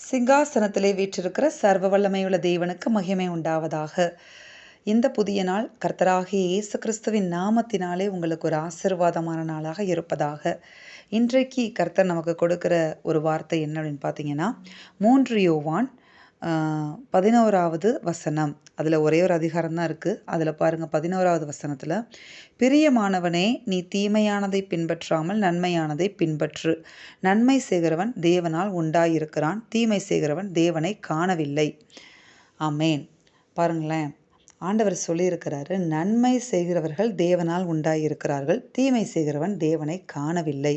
சிங்காசனத்திலே வீற்றிருக்கிற சர்வ வல்லமையுள்ள தேவனுக்கு மகிமை உண்டாவதாக. இந்த புதிய நாள் கர்த்தராகிய இயேசு கிறிஸ்துவின் நாமத்தினாலே உங்களுக்கு ஒரு ஆசிர்வாதமான நாளாக இருப்பதாக. இன்றைக்கு கர்த்தர் நமக்கு கொடுக்கிற ஒரு வார்த்தை என்ன அப்படின்னு பார்த்தீங்கன்னா மூன்று யோவான் பதினோராவது வசனம். அதில் ஒரே ஒரு அதிகாரம் தான் இருக்குது அதில் பாருங்கள் பதினோராவது வசனத்தில் பிரியமானவனே நீ தீமையானதை பின்பற்றாமல் நன்மையானதை பின்பற்று. நன்மை செய்கிறவன் தேவனால் உண்டாயிருக்கிறான். தீமை செய்கிறவன் தேவனை காணவில்லை. ஆமேன். பாருங்களேன் ஆண்டவர் சொல்லியிருக்கிறாரு நன்மை செய்கிறவர்கள் தேவனால் உண்டாயிருக்கிறார்கள். தீமை செய்கிறவன் தேவனை காணவில்லை.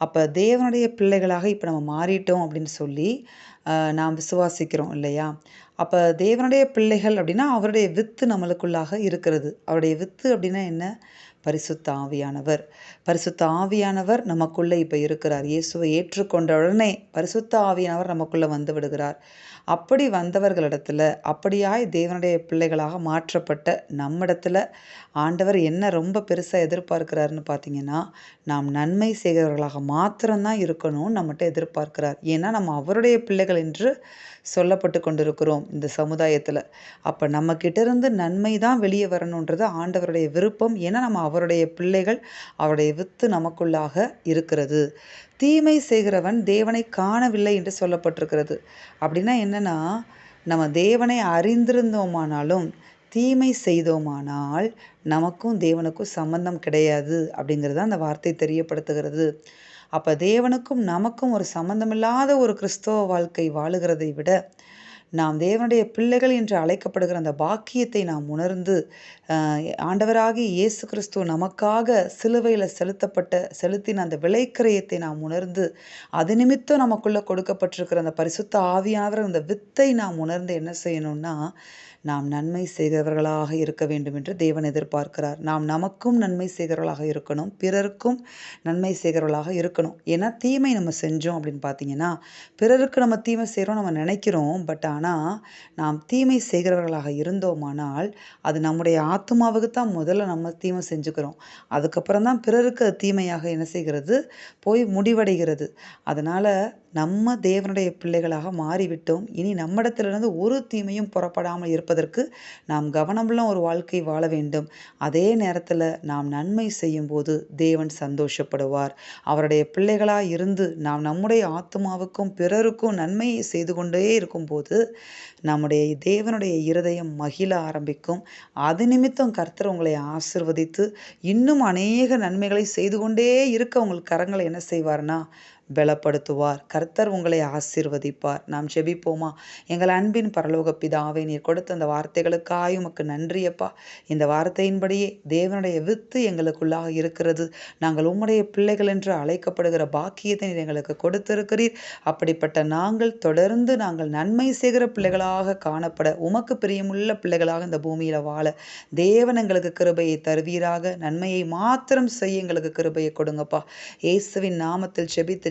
அப்போ தேவனுடைய பிள்ளைகளாக இப்போ நம்ம மாறிட்டோம் அப்படின்னு சொல்லி நாம் விசுவாசிக்கிறோம் இல்லையா? அப்போ தேவனுடைய பிள்ளைகள் அப்படின்னா அவருடைய வித்து நம்மளுக்குள்ளாக இருக்கிறது. அவருடைய வித்து அப்படின்னா என்ன? பரிசுத்த ஆவியானவர். பரிசுத்த ஆவியானவர் நமக்குள்ளே இப்போ இருக்கிறார். இயேசுவை ஏற்றுக்கொண்ட உடனே பரிசுத்த ஆவியானவர் நமக்குள்ளே வந்து விடுகிறார். அப்படி வந்தவர்களிடத்தில் அப்படியாய் தேவனுடைய பிள்ளைகளாக மாற்றப்பட்ட நம்மிடத்தில் ஆண்டவர் என்ன ரொம்ப பெருசாக எதிர்பார்க்கிறாருன்னு பார்த்தீங்கன்னா நாம் நன்மை செய்கிறவர்களாக மாத்திரம்தான் இருக்கணும்னு நம்மகிட்ட எதிர்பார்க்கிறார். ஏன்னா நம்ம அவருடைய பிள்ளைகள் என்று சொல்லப்பட்டு கொண்டிருக்கிறோம் இந்த சமுதாயத்தில். அப்போ நம்மக்கிட்ட இருந்து நன்மை தான் வெளியே வரணுன்றது ஆண்டவருடைய விருப்பம். ஏன்னா நம்ம அவருடைய பிள்ளைகள் அவருடைய வித்து நமக்குள்ளாக இருக்கிறது. தீமை செய்கிறவன் தேவனை காணவில்லை என்று சொல்லப்பட்டிருக்கிறது. அப்படின்னா என்னென்னா நம்ம தேவனை அறிந்திருந்தோமானாலும் தீமை செய்தோமானால் நமக்கும் தேவனுக்கும் சம்பந்தம் கிடையாது அப்படிங்கிறது அந்த வார்த்தை தெரியப்படுத்துகிறது. அப்போ தேவனுக்கும் நமக்கும் ஒரு சம்பந்தமில்லாத ஒரு கிறிஸ்தவ வாழ்க்கை வாழுகிறதை விட நாம் தேவனுடைய பிள்ளைகள் என்று அழைக்கப்படுகிற அந்த பாக்கியத்தை நாம் உணர்ந்து ஆண்டவராகி இயேசு கிறிஸ்துவ நமக்காக சிலுவையில் செலுத்தப்பட்ட செலுத்தின அந்த விலைக்கிரயத்தை நாம் உணர்ந்து அது நிமித்தம் நமக்குள்ளே கொடுக்கப்பட்டிருக்கிற அந்த பரிசுத்த ஆவியானவர் அந்த வித்தை நாம் உணர்ந்து என்ன செய்யணும்னா நாம் நன்மை செய்கிறவர்களாக இருக்க வேண்டும் என்று தேவன் எதிர்பார்க்கிறார். நாம் நமக்கும் நன்மை செய்கிறவர்களாக இருக்கணும் பிறருக்கும் நன்மை செய்கிறவர்களாக இருக்கணும். ஏன்னா தீமை நம்ம செஞ்சோம் அப்படின்னு பார்த்தீங்கன்னா பிறருக்கு நம்ம தீமை செய்கிறோம் நம்ம நினைக்கிறோம் பட் ஆனால் நாம் தீமை செய்கிறவர்களாக இருந்தோமானால் அது நம்முடைய ஆத்மாவுக்கு தான் முதல்ல நம்ம தீமை செஞ்சுக்கிறோம். அதுக்கப்புறம் தான் பிறருக்கு அது தீமையாக என்ன செய்கிறது? போய் முடிவடைகிறது. அதனால் நம்ம தேவனுடைய பிள்ளைகளாக மாறிவிட்டோம். இனி நம்மிடத்திலிருந்து ஒரு தீமையும் புறப்படாமல் இருப்பதற்கு நாம் கவனமுள்ள ஒரு வாழ்க்கை வாழ வேண்டும். அதே நேரத்தில் நாம் நன்மை செய்யும் போது தேவன் சந்தோஷப்படுவார். அவருடைய பிள்ளைகளாக இருந்து நாம் நம்முடைய ஆத்மாவுக்கும் பிறருக்கும் நன்மையை செய்து கொண்டே இருக்கும்போது நம்முடைய தேவனுடைய இருதயம் மகிழ ஆரம்பிக்கும். அது நிமித்தம் கர்த்தர் உங்களை ஆசிர்வதித்து இன்னும் அநேக நன்மைகளை செய்து கொண்டே இருக்க உங்களுக்கு கரங்களை என்ன செய்வார்னா பலப்படுத்துவார். கர்த்தர் உங்களை ஆசிர்வதிப்பார். நாம் செபிப்போமா எங்கள் அன்பின் பரலோக பிதாவை நீர் கொடுத்த அந்த வார்த்தைகளுக்காய் உமக்கு நன்றியப்பா. இந்த வார்த்தையின்படியே தேவனுடைய வித்து எங்களுக்குள்ளாக இருக்கிறது. நாங்கள் உம்முடைய பிள்ளைகள் என்று அழைக்கப்படுகிற பாக்கியத்தை நீர் எங்களுக்கு கொடுத்திருக்கிறீர். அப்படிப்பட்ட நாங்கள் தொடர்ந்து நாங்கள் நன்மை செய்கிற பிள்ளைகளாக காணப்பட உமக்கு பிரியமுள்ள பிள்ளைகளாக இந்த பூமியில் வாழ தேவன் எங்களுக்கு கிருபையை தருவீராக. நன்மையை மாத்திரம் செய்ய எங்களுக்கு கிருபையை கொடுங்கப்பா. இயேசுவின் நாமத்தில் செபித்து